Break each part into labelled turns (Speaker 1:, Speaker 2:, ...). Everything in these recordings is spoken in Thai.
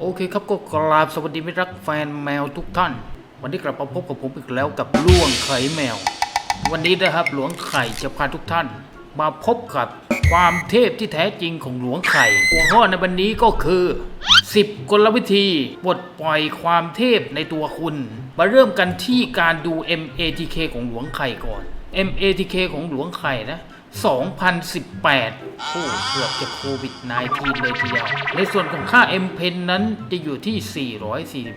Speaker 1: โอเคครับก็กราบสวัสดีมิตรรักแฟนแมวทุกท่าน วันนี้กลับมาพบกับผมอีกแล้วกับล่วงไข่แมว วันนี้นะครับหลวงไข่จะพาทุกท่าน มาพบกับความเทพที่แท้จริงของหลวงไข่หัวข้อในวันนี้ก็คือ 10 กลวิธีปลดปล่อยความเทพในตัวคุณ มาเริ่มกันที่การดู MATK ของหลวงไข่ก่อน MATK ของหลวงไข่นะ 2018 โอ้เกือบจะโควิด -19 เลยทีเดียว ในส่วนของค่า M Pen นั้นจะอยู่ที่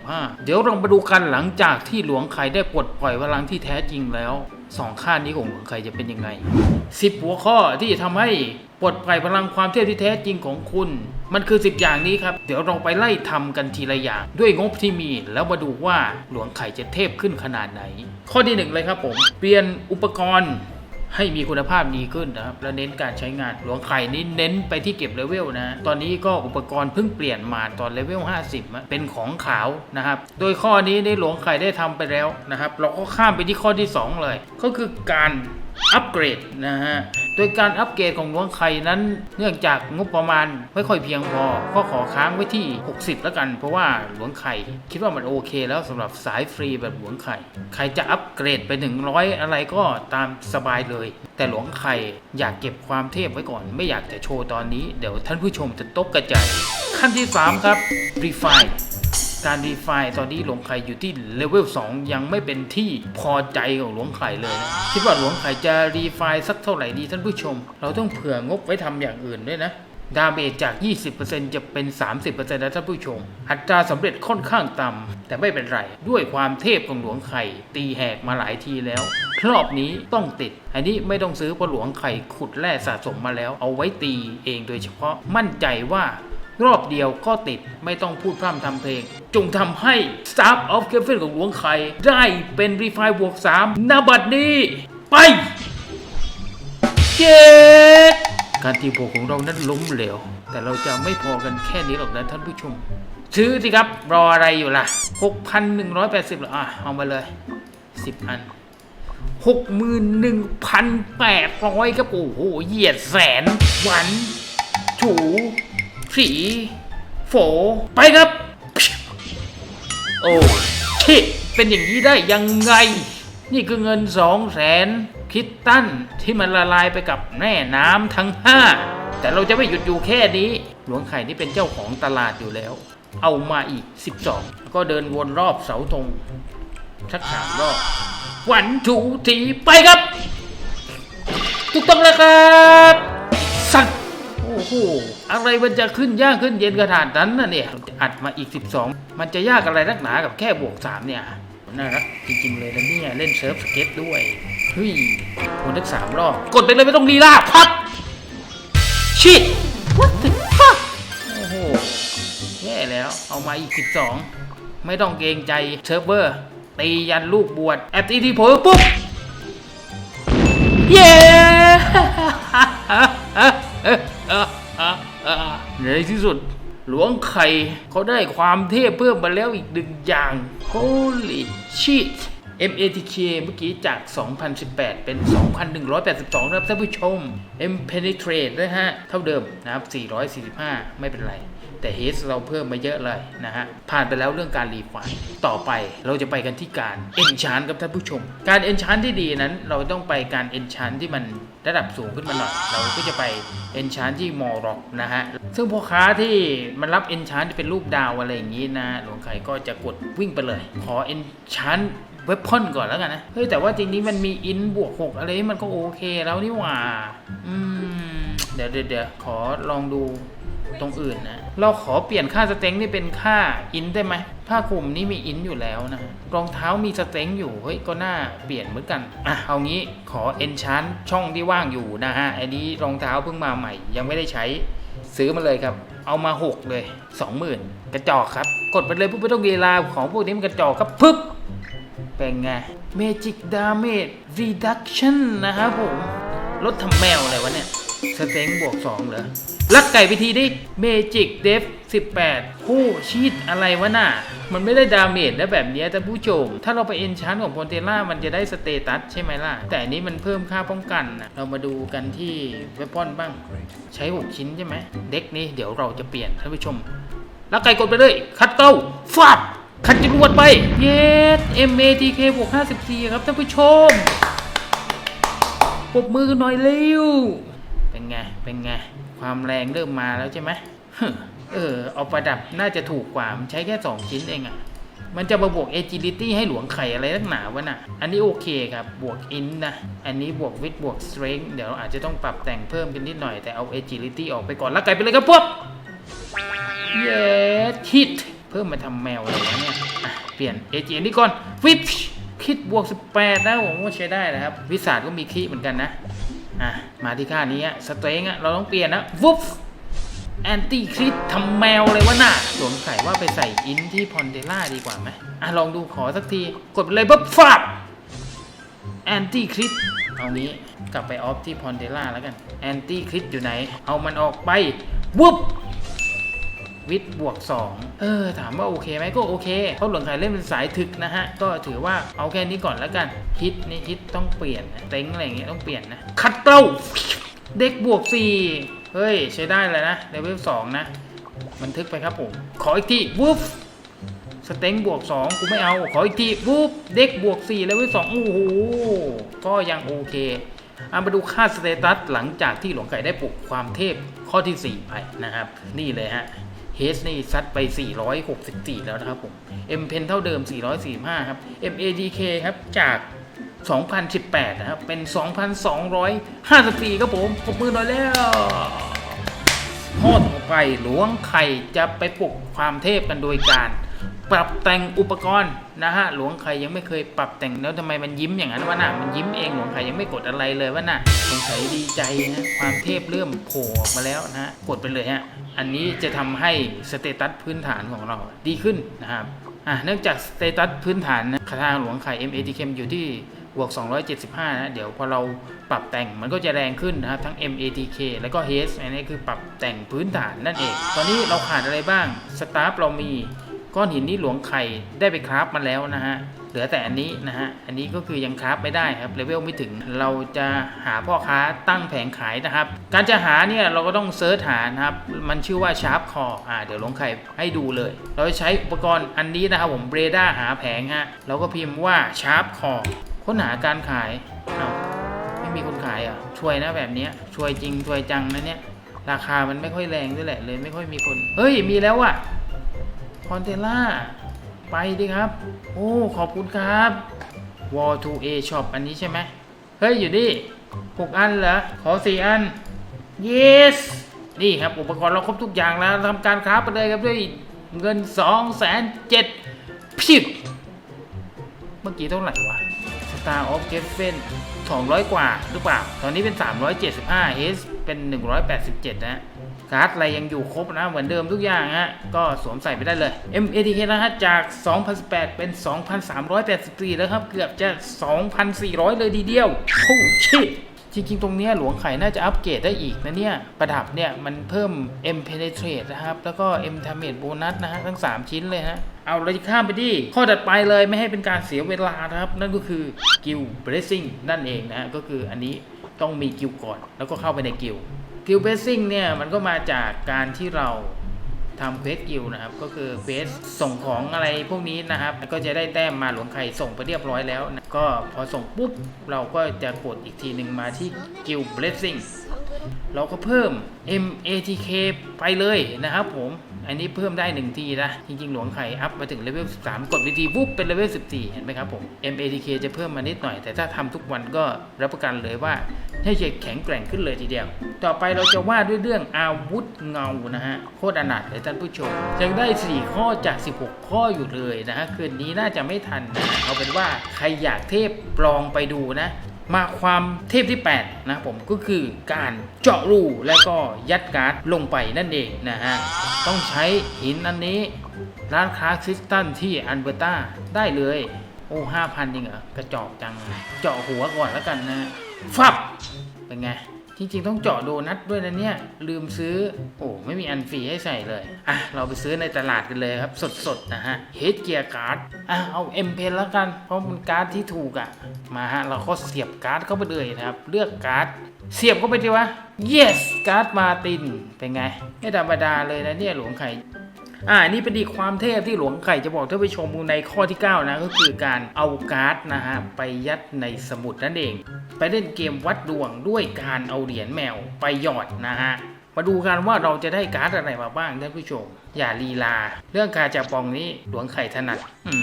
Speaker 1: 445 เดี๋ยวเรามาดูกันหลังจากที่หลวงไข่ได้ปลดปล่อยพลังที่แท้จริงแล้วสองค่านี้ของหลวงไข่จะเป็นยังไง 10 หัวข้อที่จะทำให้ปลดปล่อยพลังความเทพที่แท้จริงของคุณ มันคือ 10 อย่างนี้ครับ เดี๋ยวเราไปไล่ทำกันทีละอย่าง ด้วยงบที่มีแล้วมาดูว่าหลวงไข่จะเทพขึ้นขนาดไหน ข้อที่หนึ่งเลยครับผม เปลี่ยนอุปกรณ์ ให้มีคุณภาพดีขึ้นนะครับ และเน้นการใช้งานหลวงไข่นี้เน้นไปที่เก็บเลเวลนะ ตอนนี้ก็อุปกรณ์เพิ่งเปลี่ยนมาตอนเลเวล 50 เป็นของขาวนะครับ โดยข้อนี้ในหลวงไข่ได้ทำไปแล้วนะครับ เราก็ข้ามไปที่ข้อที่ 2 เลย ก็คือการ อัปเกรดนะฮะ โดยการอัปเกรดของหลวงไข่นั้น เนื่องจากงบประมาณไม่ค่อยเพียงพอ ก็ขอค้างไว้ที่ 60 แล้วกัน เพราะว่าหลวงไข่คิดว่ามันโอเคแล้วสำหรับสายฟรีแบบหลวงไข่ ใครจะอัปเกรดไปถึงร้อยอะไรก็ตามสบายเลย แต่หลวงไข่อยากเก็บความเทพไว้ก่อน ไม่อยากจะโชว์ตอนนี้ เดี๋ยวท่านผู้ชมจะตกกระจายขั้นที่ 3 ครับ refine การรีไฟตอนนี้หลวงไข่อยู่ที่เลเวล2 ยังไม่เป็นที่พอใจของหลวงไข่เลยนะคิดว่าหลวงไข่จะรีไฟสักเท่าไหร่ดีท่านผู้ชม เราต้องเผื่องบไว้ทำอย่างอื่นด้วยนะดาเมจจาก 20%จะเป็น 30%นะท่านผู้ชม อัตราสำเร็จค่อนข้างต่ำแต่ไม่เป็นไร ด้วยความเทพของหลวงไข่ ตีแหกมาหลายทีแล้ว รอบนี้ต้องติด อันนี้ไม่ต้องซื้อเพราะหลวงไข่ขุดแร่สะสมมาแล้ว เอาไว้ตีเองโดยเฉพาะมั่นใจว่ารอบเดียวก็ติดไม่ต้องพูดพร่ำทำเพลง จงทำให้ Staff of k e v i n ของหลวงไข่ได้เป็นรีไฟบวก3นบัดนี้ ไปเจ็ดการตีโพของเรานั้นล้มเหลว แต่เราจะไม่พอกันแค่นี้หรอกนะท่านผู้ชม ซื้อสิครับ รออะไรอยู่ล่ะ 6,180เหรออะ เอามาเลย 10 อัน 61,800 ครับ โอ้โห เหยียดแสน หวัน ถู สี โฝ ไปครับ โอ้ชิเป็นอย่างนี้ได้ยังไง นี่คือเงินสองแสนคิดตั้นที่มันละลายไปกับแม่น้ำทั้งห้าแต่เราจะไม่หยุดอยู่แค่นี้ หลวงไข่นี่เป็นเจ้าของตลาดอยู่แล้ว เอามาอีก 12แล้วก็เดินวนรอบเสาธงสักสามรอบวันถูทีไปครับ ถูกต้องแล้วครับสัตว์ อ้โหอะไรมันจะขึ้นยากขึ้นเย็นขนาดนั้นน่ะเนี่ยอัดมาอีก 12 มันจะยากอะไรนักหนากับแค่บวก 3 เนี่ยน่ารักจริงๆเลยนะเนี่ยเล่นเซิร์ฟสเก็ตด้วยเฮ้ยคนทั้งสามรอบกดไปเลยไม่ต้องลีลาพัดชิด what the fuck โอ้โหแย่แล้วเอามาอีก 12 ไม่ต้องเกรงใจเซิร์ฟเวอร์ตียันลูกบวชแอปตีที่โผล่ปุ๊บ เย้ ในที่สุด หลวงไข่เขาได้ความเทพเพิ่มมาแล้วอีกหนึ่งอย่าง Holy shit MATK เมื่อกี้จาก 2018 เป็น 2,182นะครับท่านผู้ชม M Penetrate นะฮะ เท่าเดิมนะครับ 445 ไม่เป็นไร แต่ H เราเพิ่มมาเยอะเลยนะฮะ ผ่านไปแล้วเรื่องการรีไฟล์ต่อไปเราจะไปกันที่การ Enchant ครับท่านผู้ชม การ Enchant ที่ดีนั้น เราต้องไปการ Enchant ที่มันระดับสูงขึ้นมาหน่อย เราก็จะไป Enchant ที่มอร็อกนะฮะ ซึ่งพ่อค้าที่มันรับ Enchant ที่เป็นรูปดาวอะไรอย่างนี้นะหลวงไข่ก็จะกดวิ่งไปเลย ขอ Enchant เว็บพอนก่อนแล้วกันนะ เฮ้ย แต่ว่าจริงนี้มันมีอินบวกหกอะไรมันก็โอเคแล้วนี่หว่า อืมเดี๋ยวเดี๋ยวเดี๋ยวขอลองดูตรงอื่นนะ เราขอเปลี่ยนค่าสเต็งนี่เป็นค่าอินได้ไหมผ้าคลุมนี่มีอินอยู่แล้วนะรองเท้ามีสเต็งอยู่ เฮ้ย ก็น่าเปลี่ยนเหมือนกัน อะ เอางี้ขอเอนชานช่องที่ว่างอยู่นะฮะ อันนี้รองเท้าเพิ่งมาใหม่ ยังไม่ได้ใช้ ซื้อมาเลยครับ เอามา 6 เลย 20,000 กระจอกครับ กดไปเลยปุ๊บไม่ต้องเวลาของพวกนี้มันกระจอกครับปึ๊บ เป็นไง Magic Damage Reduction นะครับผมลดทำแมวอะไรวะเนี่ย สเต็งบวก 2 เหรอ ลักไก่ไปทีดิ Magic Def 18ผู้ชีตอะไรวะน่ะ มันไม่ได้ดาเมจนะแบบนี้ยท่านผู้ชม ถ้าเราไปเอนชานของพ o นเทล่ามันจะได้สเตตัสใช่ไหมล่ะ แต่อันนี้มันเพิ่มค่าป้องกันนะเรามาดูกันที่เวพอนบ้าง ใช้ 6 ชิ้นใช่ไหม เด็กนี้เดี๋ยวเราจะเปลี่ยนท่านผู้ชมล้วไก่กดไปเลย คัดเก้าฟาบ คัดจรวดไป เยส MATK บวก54 ครับท่านผู้ชมปรบมือหน่อยเร็ว เป็นไง เป็นไง ความแรงเริ่มมาแล้วใช่ไหมเออ เอาประดับน่าจะถูกกว่า มันใช้แค่ 2 ชิ้นเองอะมันจะมาบวก agility ให้หลวงไข่อะไรนักหนาวะน่ะ อันนี้โอเคครับ บวก int นะ อันนี้บวก with บวก strength เดี๋ยวอาจจะต้องปรับแต่งเพิ่มกันนิดหน่อย แต่เอา agility ออกไปก่อน แล้วไก่ไปเลยครับพวก เย้ฮิต เพิ่มมาทำแมวเลยวะเนี่ยเปลี่ยน AGN นี่ก่อนวิปคิดบวก 18 นะผมว่าใช้ได้นะครับ วิสาดก็มีคีเหมือนกันนะอะมาที่ค่านี้สเตรงอะเราต้องเปลี่ยนนะวุฟแอนตี้คริสทำแมวเลยวะน่ะสวมใส่ว่าไปใส่อินที่พอนเดล่าดีกว่าไหมอะลองดูขอสักที กดไปเลยปุ๊บฟับแอนตี้คริสเอางี้กลับไปออฟที่พอนเดล่าแล้วกันแอนตี้คริสอยู่ไหน เอามันออกไปวุบ วิทย์บวก 2 เออ ถามว่าโอเคไหมก็โอเคเพราะหลวงไข่เล่นเป็นสายถึกนะฮะ ก็ถือว่าเอาแค่นี้ก่อนแล้วกันฮิตนี่ฮิตต้องเปลี่ยนนะเต็งอะไรอย่างเงี้ยต้องเปลี่ยนนะคัดเต้าเด็กบวก 4 เฮ้ย ใช้ได้เลยนะเลเวล2นะ บันทึกไปครับผม ขออีกทีวูฟสเต็งบวก 2 กูไม่เอา ขออีกทีวูฟเด็กบวก 4 เลเวล2โอ้โหก็ยังโอเคเอามาดูค่าสเตตัสหลังจากที่หลวงไก่ได้ปลุกความเทพข้อที่ 4 ไปนะครับ นี่เลยฮะ เฮสนี่ซัดไป 464 แล้วนะครับผมเอ็มเพนเท่าเดิม 445 ครับ MADK ครับ จาก 2018 นะครับ เป็น 2,254 ครับผมปรบมือหน่อยแล้วข้อต่อไปหลวงไข่จะไปปลุกความเทพกันโดยการ ปรับแต่งอุปกรณ์นะฮะหลวงไข่ยังไม่เคยปรับแต่งแล้วทำไมมันยิ้มอย่างนั้นวะน่ะมันยิ้มเองหลวงไข่ยังไม่กดอะไรเลยวะน่ะหลวงไข่ดีใจนะความเทพเริ่มโผล่ออกมาแล้วนะฮะกดไปเลยฮะอันนี้จะทำให้สเตตัสพื้นฐานของเราดีขึ้นนะครับอะเนื่องจากสเตตัสพื้นฐานนะคาถาหลวงไข่ MATK อยู่ที่บวก 275 นะ เดี๋ยวพอเราปรับแต่งมันก็จะแรงขึ้นนะครับ ทั้ง MATK แล้วก็ HS อันนี้คือปรับแต่งพื้นฐานนั่นเอง ตอนนี้เราขาดอะไรบ้าง สตาฟเรามี ก้อนหินนี้หลวงไข่ได้ไปคราฟมาแล้วนะฮะเหลือแต่อันนี้นะฮะ อันนี้ก็คือยังคราฟไม่ได้ครับเลเวลไม่ถึง เราจะหาพ่อค้าตั้งแผงขายนะครับ การจะหาเนี่ยเราก็ต้องเซิร์ชหานะครับ มันชื่อว่าชาร์ปคออ่าเดี๋ยวลงไข่ให้ดูเลย เราจะใช้อุปกรณ์อันนี้นะครับผมเบรด้าหาแผงฮะ เราก็พิมพ์ว่าชาร์ปคอค้นหาการขายเอาไม่มีคนขายอะ ช่วยนะแบบนี้ช่วยจริงช่วยจังนะเนี่ย ราคามันไม่ค่อยแรงด้วยแหละเลยไม่ค่อยมีคน เฮ้ยมีแล้วอะ คอนเทล่า ไปดิครับ โอ้ ขอบคุณครับ Wall to A Shop อันนี้ใช่ไหม เฮ้ย อยู่ดิหกอันเหรอ ขอสี่อัน yes นี่ครับ อุปกรณ์เราครบทุกอย่างแล้วทำการค้าไปเลยครับด้วยเงิน2องแสนเจ็ดพิบเมื่อกี้เท่าไหร่วะ Star of g e f e n 200 กว่าหรือเปล่า ตอนนี้เป็น 375 H เป็น 187 นะ การ์ดอะไรยังอยู่ครบนะเหมือนเดิมทุกอย่างฮะก็สวมใส่ไปได้เลย MATK นะฮะจาก 2018เป็น 2,384 แล้วครับ เกือบจะ 2,400 เลยทีเดียวโอ้ชิจริงๆ ตรงนี้หลวงไข่น่าจะอัปเกรดได้อีกนะเนี่ย ประดับเนี่ย มันเพิ่ม M Penetrate นะครับ แล้วก็ M Damage Bonus นะฮะ ทั้ง 3 ชิ้นเลยฮะ เอาเราจะข้ามไปที่ข้อถัดไปเลยไม่ให้เป็นการเสียเวลานะครับ นั่นก็คือ Guild Blessing นั่นเองนะฮะก็คืออันนี้ต้องมีกิลก่อน แล้วก็เข้าไปในกิล กิลเบสซิ่งเนี่ยมันก็มาจากการที่เราทำเควสกิลนะครับ ก็คือเควสส่งของอะไรพวกนี้นะครับ ก็จะได้แต้มมาหลวงไข่ส่งไปเรียบร้อยแล้วนะก็พอส่งปุ๊บ เราก็จะกดอีกทีหนึ่งมาที่กิลเบสซิ่งเราก็เพิ่ม MATK ไปเลยนะครับผม อันนี้เพิ่มได้ 1 ทีนะ จริงๆ หลวงไข่อัพมาถึงเลเวล 13 กดวิธีปุ๊บเป็นเลเวล 14 เห็นไหมครับผม MATK จะเพิ่มมานิดหน่อย แต่ถ้าทำทุกวันก็รับประกันเลยว่า ให้เฉแข็งแกร่งขึ้นเลยทีเดียว ต่อไปเราจะว่าด้วยเรื่องอาวุธเงานะฮะโคตรอนาถเลยท่านผู้ชมยังได้ 4 ข้อจาก 16 ข้ออยู่เลยนะฮะคืนนี้น่าจะไม่ทันนะเอาเป็นว่าใครอยากเทพลองไปดูนะมาความเทพที่ 8 นะผมก็คือการเจาะรูและก็ยัดการ์ดลงไปนั่นเองนะฮะ ต้องใช้หินอันนี้ ร้านค้าคริสตัลที่อันเบอร์ตาได้เลย โอ้ห้าพันจริงเหรอกระจอกจัง เจาะหัวก่อนแล้วกันนะ ฟับ เป็นไง จริง ๆ ต้องเจาะโดนัทด้วยนะเนี่ย ลืมซื้อ โอ้ไม่มีอันฟรีให้ใส่เลย อะ เราไปซื้อในตลาดกันเลยครับ สด ๆ นะฮะเฮดเกียร์การ์ดอะ เอาเอ็มเพนแล้วกัน เพราะมันการ์ดที่ถูกอะ มาฮะ เราก็เสียบการ์ดเข้าไปเลยนะครับ เลือกการ์ด เสียบเข้าไปดีวะ yes การ์ดมาติน เป็นไง ไม่ธรรมดาเลยนะเนี่ยหลวงไข่ อ่านี่เป็นอีกความเทพที่หลวงไข่จะบอกท่านผู้ชมในข้อที่ 9 นะ ก็คือการเอาการ์ดนะฮะไปยัดในสมุดนั่นเอง ไปเล่นเกมวัดดวงด้วยการเอาเหรียญแมวไปหยอดนะฮะมาดูกันว่าเราจะได้การ์ดอะไรมาบ้างท่านผู้ชม อย่าลีลา เรื่องกาจะปองนี้หลวงไข่ถนัด อื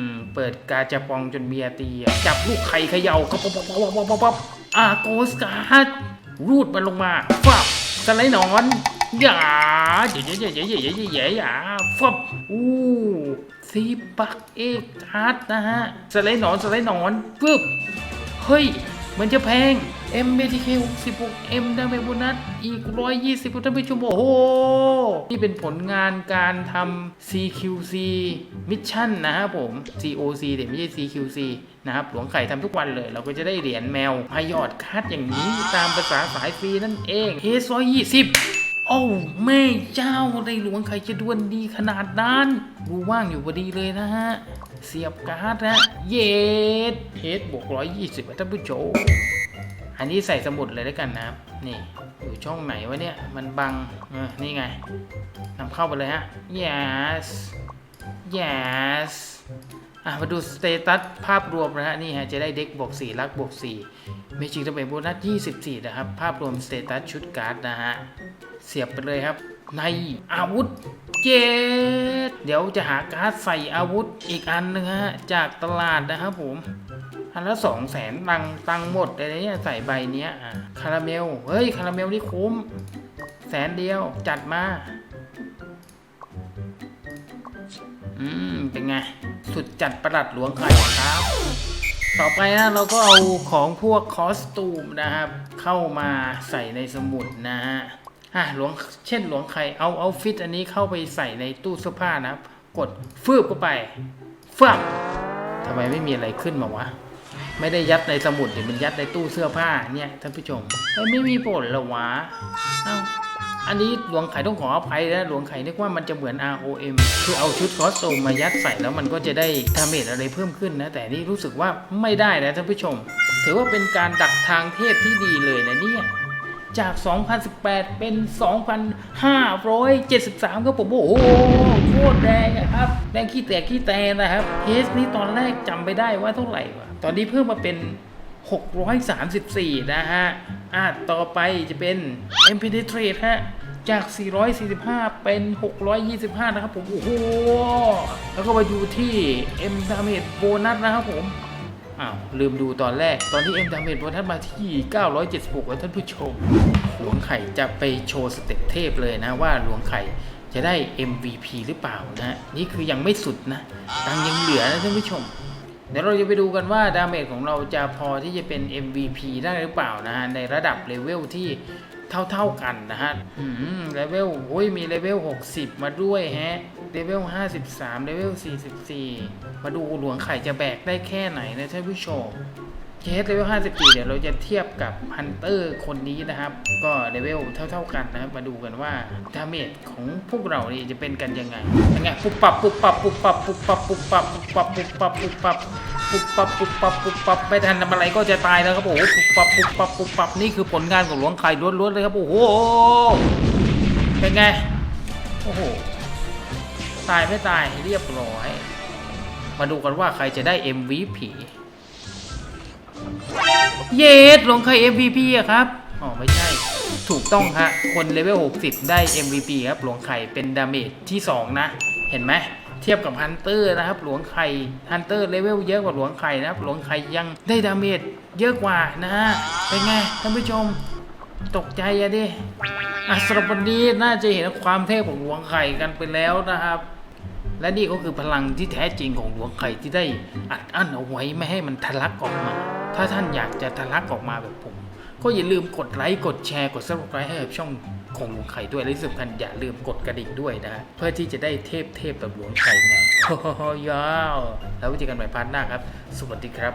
Speaker 1: ม เปิดกาจะปองจนเมียตีจับลูกไข่เขย่าก็ป๊อปป๊อปป๊อปป๊อปป๊อปอาโกสการ์ดรูดมันลงมาฟับสไลด์นอน อย่าเย่เย่เย่เย่เย่เย่เย่อย่าฟับอู้ซีบักเอกการ์ดนะฮะสไลด์หนอนสไลด์หนอนปึ๊บเฮ้ยมันจะแพง MBTK 66 M ได้ไปโบนัสอีก 120ท่านผู้ชมโอ้โห นี่เป็นผลงานการทำ CQC Mission นะครับผม COC แต่ไม่ใช่ CQC นะครับ หลวงไข่ทำทุกวันเลย เราก็จะได้เหรียญแมวมาหยอดคัดอย่างนี้ตามภาษาสายฟรีนั่นเองเฮส120 โอ้แม่เจ้าในหลวงไข่จะดวนดีขนาดนั้น ดูว่างอยู่พอดีเลยนะฮะ เสียบการ์ดนะเย็ดเฮดบวกร้อยยี่สิบท่านผู้ชมอันนี้ใส่สมุดเลยแล้วกันนะครับ นี่ อยู่ช่องไหนวะเนี่ย มันบังเออนี่ไงนำเข้าไปเลยฮะ yes yes อะมาดูสเตตัสภาพรวมนะฮะ นี่ฮะ จะได้เด็กบวก4ลักบวก4เมจิกระเบิดโบนัส 24 นะครับ ภาพรวมสเตตัสชุดการ์ดนะฮะ เสียบไปเลยครับ ในอาวุธเจ็ดเดี๋ยวจะหาการ์ดใส่อาวุธอีกอันนึงฮะจากตลาดนะครับผม อันละสองแสนตังตังหมดเลยเนี่ยใส่ใบเนี้ยอะคาราเมล เฮ้ย คาราเมลนี่คุ้ม แสนเดียวจัดมาอืม เป็นไง สุดจัดประหลัดหลวงไข่ครับ ต่อไปนะเราก็เอาของพวกคอสตูมนะครับ เข้ามาใส่ในสมุดนะฮะ อะหลวงเช่นหลวงไข่เอาเอาฟิตอันนี้เข้าไปใส่ในตู้เสื้อผ้านะกดฟืบเข้าไปฟับทำไมไม่มีอะไรขึ้นมาวะ ไม่ได้ยัดในสมุดเดี๋ยวมันยัดในตู้เสื้อผ้าเนี่ยท่านผู้ชมไม่มีผลหรอวะเอ้าอันนี้หลวงไข่ต้องขออภัยนะหลวงไข่นึกว่ามันจะเหมือน ROM คือเอาชุดคอสตูมมายัดใส่แล้วมันก็จะได้ดาเมจอะไรเพิ่มขึ้นนะ แต่นี่รู้สึกว่าไม่ได้นะท่านผู้ชม ถือว่าเป็นการดักทางเทพที่ดีเลยนะเนี่ย จาก 2018 เป็น 2,573ครับผมโอ้โหโคตรแรงอะครับแรงขี้แตกขี้แตนนะครับเทสนี้ตอนแรกจำไปได้ว่าเท่าไหร่วะตอนนี้เพิ่มมาเป็น 634 นะฮะอะต่อไปจะเป็น m p e n e t r a t e ฮะจาก 445 เป็น 625 นะครับผม โอ้โห แล้วก็มาอยู่ที่ M Damage Bonus นะครับผม อ้าวลืมดูตอนแรก ตอนที่ M Damage Bonus มาที่ 976แล้วท่านผู้ชม หลวงไข่จะไปโชว์สเต็ปเทพเลยนะว่าหลวงไข่จะได้ MVP หรือเปล่านะนี่คือยังไม่สุดนะตังยังเหลือนะท่านผู้ชมเดี๋ยวเราจะไปดูกันว่าดาเมจของเราจะพอที่จะเป็น MVP ได้หรือเปล่านะฮะในระดับเลเวลที่ เท่าๆกันนะฮะอืมเลเวลโอ้ยมีเลเวล 60 มาด้วยแฮะ เลเวล 53 เลเวล 44 มาดูหลวงไข่จะแบกได้แค่ไหนนะท่านผู้ชมเคสเลเวล 54 เดี๋ยวเราจะเทียบกับฮันเตอร์คนนี้นะครับ ก็เลเวลเท่า ๆกันนะครับ มาดูกันว่าดาเมจของพวกเรานี่จะเป็นกันยังไงยังไงปุ๊บปับปุ๊บปับปุ๊บปับปุ๊บปับปุ๊บปับปุ๊บปับปุ๊บปับปุ๊บปับ ปุ๊บปับปุ๊บปับปุ๊บปับไม่ทันทำอะไรก็จะตายแล้วครับโอ้โหปุ๊บปับปุ๊บปับปุ๊บปับนี่คือผลงานของหลวงไข่ล้วนๆเลยครับโอ้โหเป็นไงโอ้โหตายไม่ตายเรียบร้อย มาดูกันว่าใครจะได้ MVP เยสหลวงใคร MVP อะครับอ๋อไม่ใช่ถูกต้องฮะคนเลเวล60 ได้ MVP ครับหลวงไข่เป็นดาเมจที่ 2 นะ เห็นไหม เทียบกับฮันเตอร์นะครับ หลวงไข่ฮันเตอร์เลเวลเยอะกว่าหลวงไข่นะครับ หลวงไข่ยังได้ดาเมจเยอะกว่านะฮะเป็นไงท่านผู้ชมตกใจอะดิอะสำหรับวันนี้น่าจะเห็นความเทพของหลวงไข่กันไปแล้วนะครับ และนี่ก็คือพลังที่แท้จริงของหลวงไข่ที่ได้อัดอั้นเอาไว้ไม่ให้มันทะลักออกมา ถ้าท่านอยากจะทะลักออกมาแบบผม ก็อย่าลืมกดไลค์กดแชร์กด subscribe ให้กับช่อง ของหลวงไข่ด้วยและที่สำคัญอย่าลืมกดกระดิ่งด้วยนะเพื่อที่จะได้เทพเทพแบบหลวงไข่ไงโอ้โหยาวแล้วไว้เจอกันใหม่พาร์ทหน้าครับ สวัสดีครับ